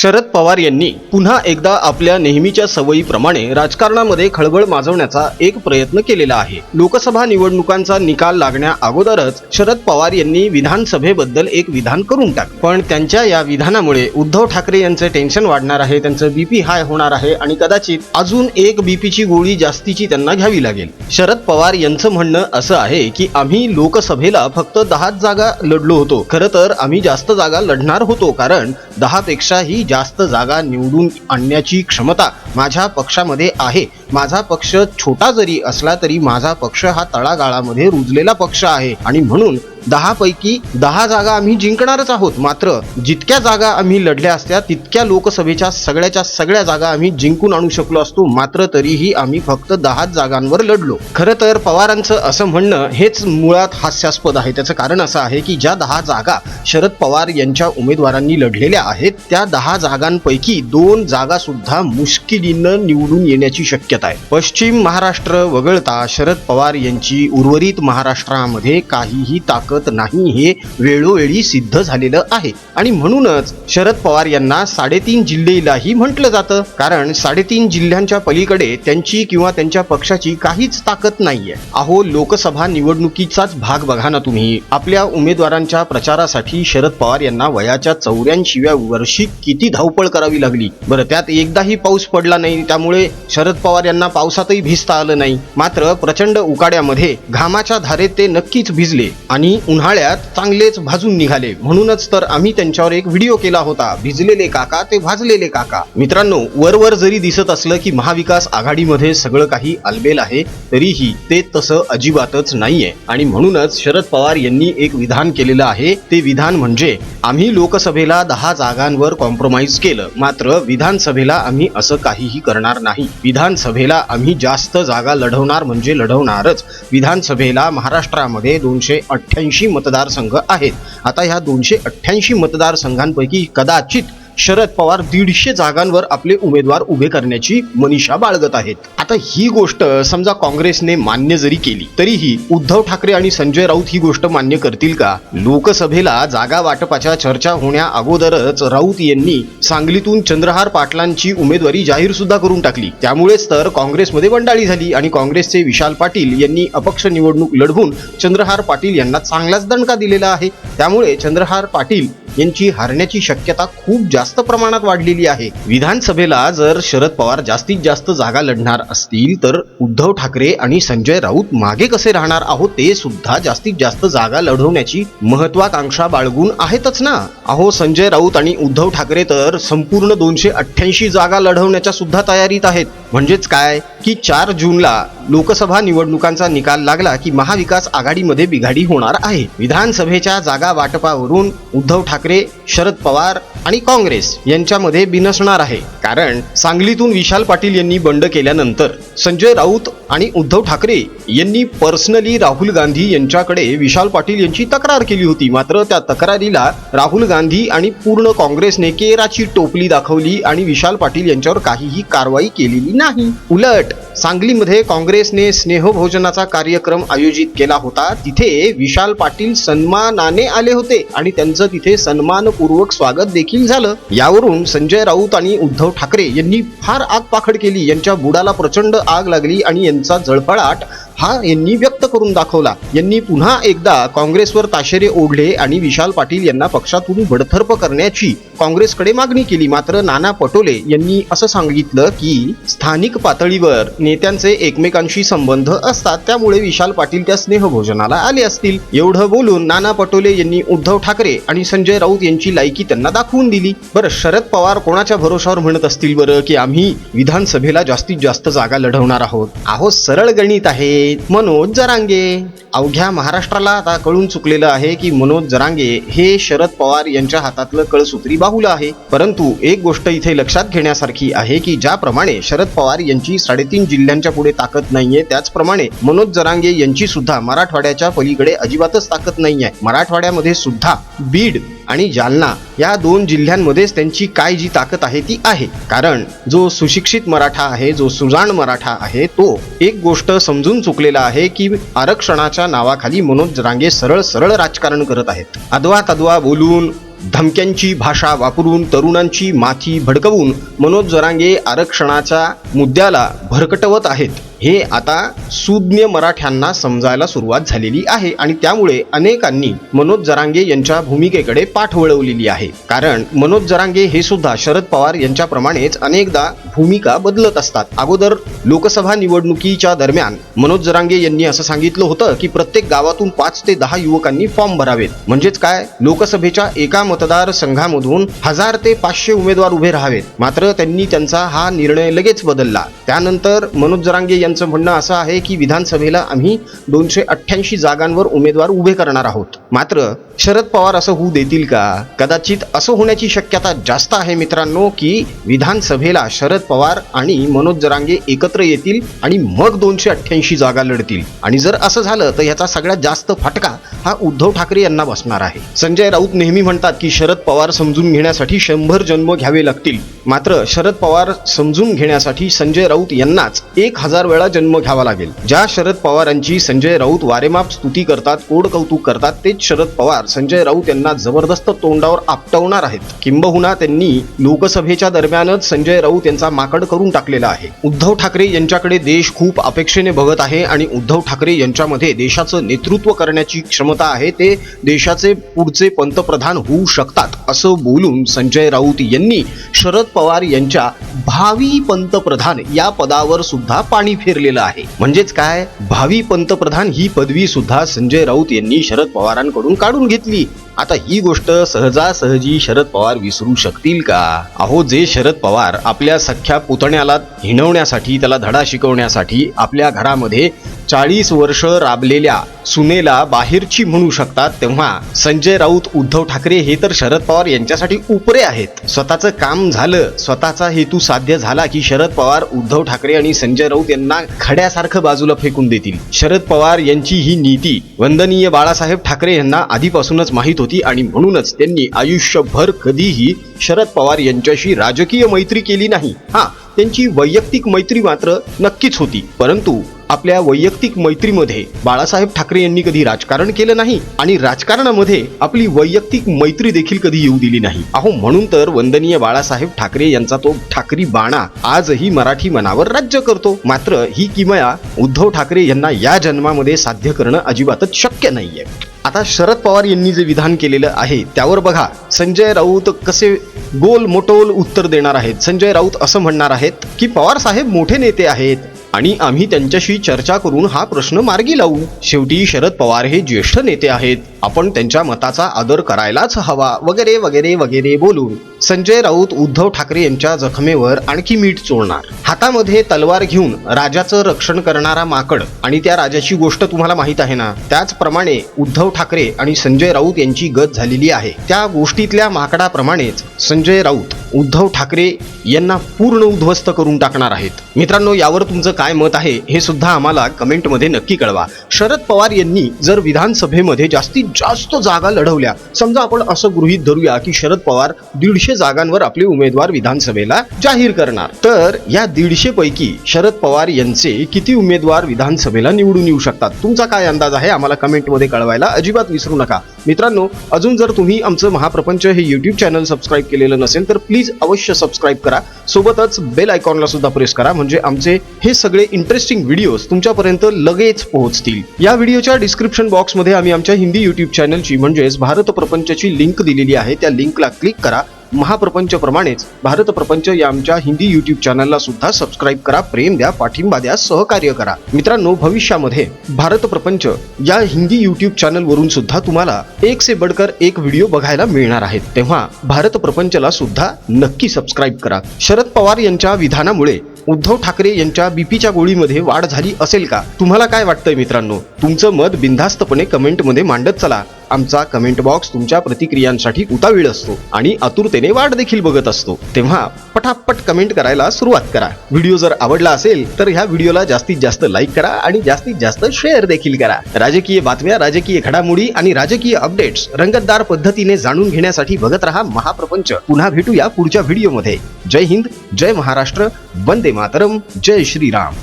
शरद पवार यांनी पुन्हा एकदा आपल्या नेहमीच्या सवयीप्रमाणे राजकारणामध्ये खळबळ माजवण्याचा एक प्रयत्न केलेला आहे. लोकसभा निवडणुकांचा निकाल लागण्या अगोदरच शरद पवार यांनी विधानसभेबद्दल एक विधान करून टाक पण त्यांच्या या विधानामुळे उद्धव ठाकरे यांचं टेन्शन वाढणार आहे त्यांचं बीपी हाय होणार आहे आणि कदाचित अजून एक बीपीची गोळी जास्तीची त्यांना घ्यावी लागेल. शरद पवार यांचं म्हणणं असं आहे की आम्ही लोकसभेला फक्त दहाच जागा लढलो होतो. खरं तर आम्ही जास्त जागा लढणार होतो कारण दहापेक्षाही जास्त जागा निवडून आणण्याची क्षमता माझ्या पक्षामध्ये आहे. माझा पक्ष छोटा जरी असला तरी माझा पक्ष हा तळागाळामध्ये रुजलेला पक्ष आहे. आणि म्हणून दहा पैकी दहा जागा आम्ही जिंकणारच आहोत. मात्र जितक्या जागा आम्ही लढल्या असत्या तितक्या लोकसभेच्या सगळ्याच्या सगळ्या जागा आम्ही जिंकून आणू शकलो असतो. मात्र तरीही आम्ही फक्त दहाच जागांवर लढलो. खरं तर पवारांचं असं म्हणणं हेच मुळात हास्यास्पद आहे. त्याचं कारण असं आहे की ज्या दहा जागा शरद पवार यांच्या उमेदवारांनी लढलेल्या आहेत त्या दहा जागांपैकी दोन जागा सुद्धा मुश्किलीनं निवडून येण्याची शक्यता आहे. पश्चिम महाराष्ट्र वगळता शरद पवार यांची उर्वरित महाराष्ट्रामध्ये काहीही ताकद नाही हे वेळोवेळी सिद्ध झालेलं आहे. आणि म्हणूनच शरद पवार यांना साडेतीन जिल्हेलाही म्हटलं जातं. कारण साडेतीन जिल्ह्यांच्या पलीकडे त्यांची किंवा त्यांच्या पक्षाची काहीच ताकद नाहीये. अहो लोकसभा निवडणुकीचाच भाग बघा ना तुम्ही. आपल्या उमेदवारांच्या प्रचारासाठी शरद पवार यांना वयाच्या चौऱ्याऐंशीव्या वर्षी किती धावपळ करावी लागली? बरं त्यात एकदाही पाऊस पडला नाही. त्यामुळे शरद पवार यांना पावसातही भिजता आलं नाही. मात्र प्रचंड उकाड्यामध्ये घामाच्या धारेत ते नक्कीच भिजले. आणि उन्हाळ्यात चांगलेच भाजून निघाले. म्हणूनच तर आम्ही त्यांच्यावर एक व्हिडिओ केला होता. भिजलेले काका ते भाजलेले काका. मित्रांनो वरवर जरी दिसत असलं की महाविकास आघाडीमध्ये सगळं काही अलबेल आहे तरीही ते तसं अजिबातच नाहीये. आणि म्हणूनच शरद पवार यांनी एक विधान केलेलं आहे. ते विधान म्हणजे आम्ही लोकसभेला दहा जागांवर कॉम्प्रोमाइज केलं. मात्र विधानसभेला आम्ही असं काहीही करणार नाही. विधानसभेला आम्ही जास्त जागा लढवणार म्हणजे लढवणारच. विधानसभेला महाराष्ट्रामध्ये दोनशे अठ्ठ्याऐंशी मतदारसंघ आहेत. आता ह्या दोनशे अठ्ठ्याऐंशी मतदारसंघांपैकी कदाचित शरद पवार दीडशे जागांवर आपले उमेदवार उभे करण्याची मनीषा बाळगत आहेत. आता ही गोष्ट समजा काँग्रेसने मान्य जरी केली तरीही उद्धव ठाकरे आणि संजय राऊत ही गोष्ट मान्य करतील का? लोकसभेला जागा वाटपाच्या चर्चा होण्या अगोदरच राऊत यांनी सांगलीतून चंद्रहार पाटलांची उमेदवारी जाहीर सुद्धा करून टाकली. त्यामुळेच तर काँग्रेसमध्ये बंडाळी झाली आणि काँग्रेसचे विशाल पाटील यांनी अपक्ष निवडणूक लढवून चंद्रहार पाटील यांना चांगलाच दणका दिलेला आहे. त्यामुळे चंद्रहार पाटील यांची हारण्याची शक्यता खूप जास्त प्रमाणात वाढलेली आहे. विधानसभेला जर शरद पवार जास्तीत जास्त जागा लढणार असतील तर उद्धव ठाकरे आणि संजय राऊत मागे कसे राहणार आहोत ते सुद्धा जास्तीत जास्त जागा लढवण्याची महत्वाकांक्षा बाळगून आहेतच ना? अहो संजय राऊत आणि उद्धव ठाकरे तर संपूर्ण दोनशे अठ्ठ्याऐंशी जागा लढवण्याच्या सुद्धा तयारीत आहेत. म्हणजेच काय? की चार जूनला लोकसभा निवडणुकांचा निकाल लागला की महाविकास आघाडीमध्ये बिघाडी होणार आहे. विधानसभेच्या जागा वाटपावरून उद्धव ठाकरे शरद पवार आणि काँग्रेस यांच्यामध्ये बिनसणार आहे. कारण सांगलीतून विशाल पाटील यांनी बंड केल्यानंतर संजय राऊत आणि उद्धव ठाकरे यांनी पर्सनली राहुल गांधी यांच्याकडे विशाल पाटील यांची तक्रार केली होती. मात्र त्या तक्रारीला राहुल गांधी आणि पूर्ण काँग्रेसने केराची टोपली दाखवली आणि विशाल पाटील यांच्यावर काहीही कारवाई केलेली नाही. उलट सांगलीमध्ये काँग्रेसने स्नेहभोजनाचा कार्यक्रम आयोजित केला होता. तिथे विशाल पाटील सन्मानाने आले होते आणि त्यांचं तिथे सन्मानपूर्वक स्वागत देखील झालं यावरून संजय राऊत आणि उद्धव ठाकरे यांनी फार आगपाखड केली. यांच्या बुडाला प्रचंड आग लागली आणि यांचा जळफळाट हा यांनी व्यक्त करून दाखवला. यांनी पुन्हा एकदा काँग्रेसवर ताशेरे ओढले आणि विशाल पाटील यांना पक्षातून भडथर्प करण्याची काँग्रेसकडे मागणी केली. मात्र नाना पटोले यांनी असं सांगितलं की स्थानिक पातळीवर नेत्यांचे एकमेकांशी संबंध असतात. त्यामुळे विशाल पाटील त्या स्नेहभोजनाला आले असतील. एवढं बोलून नाना पटोले यांनी उद्धव ठाकरे आणि संजय राऊत यांची लायकी त्यांना दाखवून दिली. बरं शरद पवार कोणाच्या भरोशावर म्हणत असतील बरं की आम्ही विधानसभेला जास्तीत जास्त जागा लढवणार आहोत? आहो सरळ गणित आहे. मनोज जरांगे. अवघ्या महाराष्ट्राला आता कळून चुकलेलं आहे की मनोज जरांगे हे शरद पवार यांच्या हातातलं कळसूत्री बाहुलं आहे. परंतु एक गोष्ट इथे लक्षात घेण्यासारखी आहे की ज्याप्रमाणे शरद पवार यांची साडेतीन जिल्ह्यांच्या पुढे ताकद नाहीये त्याचप्रमाणे मनोज जरांगे यांची सुद्धा मराठवाड्याच्या पलीकडे अजिबातच ताकद नाही आहे मराठवाड्यामध्ये सुद्धा बीड आणि जालना या दोन जिल्ह्यांमध्येच त्यांची काय जी ताकद आहे ती आहे. कारण जो सुशिक्षित मराठा आहे जो सुजाण मराठा आहे तो एक गोष्ट समजून चुकलेला आहे की आरक्षणाच्या नावाखाली मनोज रांगे सरळ सरळ राजकारण करत आहेत. अदवा तदवा बोलून धमक्यांची भाषा वापरून तरुणांची माथी भडकवून मनोज जरांगे आरक्षणाच्या मुद्द्याला भरकटवत आहेत. हे आता सुज्ञ मराठ्यांना समजायला सुरुवात झालेली आहे आणि त्यामुळे अनेकांनी मनोज जरांगे यांच्या भूमिकेकडे पाठ वळवलेली आहे. कारण मनोज जरांगे हे सुद्धा शरद पवार यांच्याप्रमाणेच अनेकदा भूमिका बदलत असतात. अगोदर लोकसभा निवडणुकीच्या दरम्यान मनोज जरांगे यांनी असं सांगितलं होतं की प्रत्येक गावातून पाच ते दहा युवकांनी फॉर्म भरावेत. म्हणजेच काय? लोकसभेच्या एका मतदारसंघामधून हजार ते पाचशे उमेदवार उभे राहावेत. मात्र त्यांनी त्यांचा हा निर्णय लगेच बदलला. त्यानंतर मनोज जरांगे यांचं म्हणणं असं आहे की विधानसभेला आम्ही दोनशे अठ्ठ्याऐंशी जागांवर उमेदवार उभे करणार आहोत. मात्र शरद पवार असं होऊ देतील का? कदाचित असं होण्याची शक्यता जास्त आहे मित्रांनो की विधानसभेला शरद पवार आणि मनोज जरांगे एकत्र येतील आणि मग दोनशे अठ्ठ्याऐंशी जागा लढतील. आणि जर असं झालं तर याचा सगळ्यात जास्त फटका हा उद्धव ठाकरे यांना बसणार आहे. संजय राऊत नेहमी म्हणतात की शरद पवार समजून घेण्यासाठी शंभर जन्म घ्यावे लागतील. मात्र शरद पवार समजून घेण्यासाठी संजय राऊत यांनाच एक हजार वेळा जन्म घ्यावा लागेल. ज्या शरद पवारांची संजय राऊत वारेमाप स्तुती करतात कोड कौतुक करतात तेच शरद पवार संजय राऊत यांना जबरदस्त तोंडावर आपटवणार आहेत. किंबहुना त्यांनी लोकसभेच्या दरम्यानच संजय राऊत यांचा माकड करून टाकलेला आहे. उद्धव ठाकरे यांच्याकडे देश खूप अपेक्षेने बघत आहे आणि उद्धव ठाकरे यांच्यामध्ये देशाचं नेतृत्व करण्याची क्षमता आहे ते देशाचे पुढचे पंतप्रधान होऊ शकतात असं बोलून संजय राऊत यांनी शरद पवार यांच्या भावी पंतप्रधान या पदावर सुद्धा पाणी फिरलेलं आहे. म्हणजेच काय? भावी पंतप्रधान ही पदवी सुद्धा संजय राऊत यांनी शरद पवारांकडून काढून घेतली. आता ही गोष्ट सहजासहजी शरद पवार विसरू शकतील का? अहो जे शरद पवार आपल्या सख्या पुतण्याला हिणवण्यासाठी त्याला धडा शिकवण्यासाठी आपल्या घरामध्ये चाळीस वर्ष राबलेल्या सुनेला बाहेरची म्हणू शकतात तेव्हा संजय राऊत उद्धव ठाकरे हे तर शरद पवार यांच्यासाठी उपरे आहेत. स्वतःचं काम झालं स्वतःचा हेतू साध्य झाला की शरद पवार उद्धव ठाकरे आणि संजय राऊत यांना खड्यासारखं बाजूला फेकून देतील. शरद पवार यांची ही नीती वंदनीय बाळासाहेब ठाकरे यांना आधीपासूनच माहीत होती. आणि म्हणूनच त्यांनी आयुष्यभर कधीही शरद पवार यांच्याशी राजकीय मैत्री केली नाही. हा त्यांची वैयक्तिक मैत्री मात्र नक्कीच होती. परंतु आपल्या वैयक्तिक मैत्रीमध्ये बाळासाहेब ठाकरे यांनी कधी राजकारण केलं नाही आणि राजकारणामध्ये आपली वैयक्तिक मैत्री देखील कधी येऊ दिली नाही. अहो म्हणून तर वंदनीय बाळासाहेब ठाकरे यांचा तो ठाकरी बाणा आजही मराठी मनावर राज्य करतो. मात्र ही किमया उद्धव ठाकरे यांना या जन्मामध्ये साध्य करणं अजिबातच शक्य नाहीये. आता शरद पवार यांनी जे विधान केलेलं आहे त्यावर बघा संजय राऊत कसे गोल मोटोल उत्तर देणार आहेत. संजय राऊत असं म्हणणार आहेत की पवार साहेब मोठे नेते आहेत आणि आम्ही त्यांच्याशी चर्चा करून हा प्रश्न मार्गी लावू. शेवटी शरद पवार हे ज्येष्ठ नेते आहेत. आपण त्यांच्या मताचा आदर करायलाच हवा. वगैरे वगैरे वगैरे बोलून. संजय राऊत उद्धव ठाकरे यांच्या जखमेवर आणखी मीठ चोळणार. हातामध्ये तलवार घेऊन राजाचं रक्षण करणारा माकड. आणि त्या राजाची गोष्ट तुम्हाला माहीत आहे ना? त्याचप्रमाणे उद्धव ठाकरे आणि संजय राऊत यांची गत झालेली आहे. त्या गोष्टीतल्या माकडाप्रमाणेच संजय राऊत उद्धव ठाकरे यांना पूर्ण उद्ध्वस्त करून टाकणार आहेत. मित्रांनो यावर तुमचं काय मत आहे हे सुद्धा आम्हाला कमेंटमध्ये नक्की कळवा. शरद पवार यांनी जर विधानसभेमध्ये जास्तीत जास्त जागा लढवल्या समजा आपण असं गृहीत धरूया की शरद पवार दीडशे जागांवर आपले उमेदवार विधानसभेला जाहीर करणार. तर या दीडशे पैकी शरद पवार यांचे किती उमेदवार विधानसभेला निवडून येऊ शकतात? तुमचा काय अंदाज आहे? आम्हाला कमेंटमध्ये कळवायला अजिबात विसरू नका. मित्रांनो अजून जर तुम्ही आमचं महाप्रपंच हे युट्यूब चॅनल सबस्क्राईब केलेलं नसेल तर प्लीज अवश्य सबस्क्राईब करा. सोबतच बेल आयकॉनला सुद्धा प्रेस करा म्हणजे आमचे हे सगळे इंटरेस्टिंग व्हिडिओज तुमच्यापर्यंत लगेच पोहोचतील. या व्हिडिओच्या डिस्क्रिप्शन बॉक्समध्ये आम्ही आमच्या हिंदी युट्यूब चॅनलची म्हणजेच भारत प्रपंचची लिंक दिलेली आहे. त्या लिंकला क्लिक करा. महाप्रपंच प्रमाणेच भारत प्रपंच या आमच्या हिंदी युट्यूब चॅनलला सुद्धा सबस्क्राईब करा प्रेम द्या पाठिंबा द्या सहकार्य करा. मित्रांनो भविष्यामध्ये भारत प्रपंच या हिंदी युट्यूब चॅनल वरून सुद्धा तुम्हाला एक से बडकर एक व्हिडिओ बघायला मिळणार आहेत. तेव्हा भारत प्रपंचला सुद्धा नक्की सबस्क्राईब करा. शरद पवार यांच्या विधानामुळे उद्धव ठाकरे यांच्या बीपीच्या गोळीमध्ये वाढ झाली असेल का? तुम्हाला काय वाटतंय मित्रांनो? तुमचं मत बिनधास्तपणे कमेंटमध्ये मांडत चला. आमचा कमेंट बॉक्स तुमच्या प्रतिक्रियांसाठी उतावीळ असतो आणि आतुरतेने वाट देखील बघत असतो. तेव्हा पटापट कमेंट करायला सुरुवात करा. व्हिडिओ जर आवडला असेल तर ह्या व्हिडिओला जास्तीत जास्त लाईक करा आणि जास्तीत जास्त शेअर देखील करा. राजकीय बातम्या राजकीय घडामोडी आणि राजकीय अपडेट्स रंगतदार पद्धतीने जाणून घेण्यासाठी बघत रहा महाप्रपंच. पुन्हा भेटूया पुढच्या व्हिडिओमध्ये जय हिंद जय महाराष्ट्र वंदे मातरम जय श्रीराम.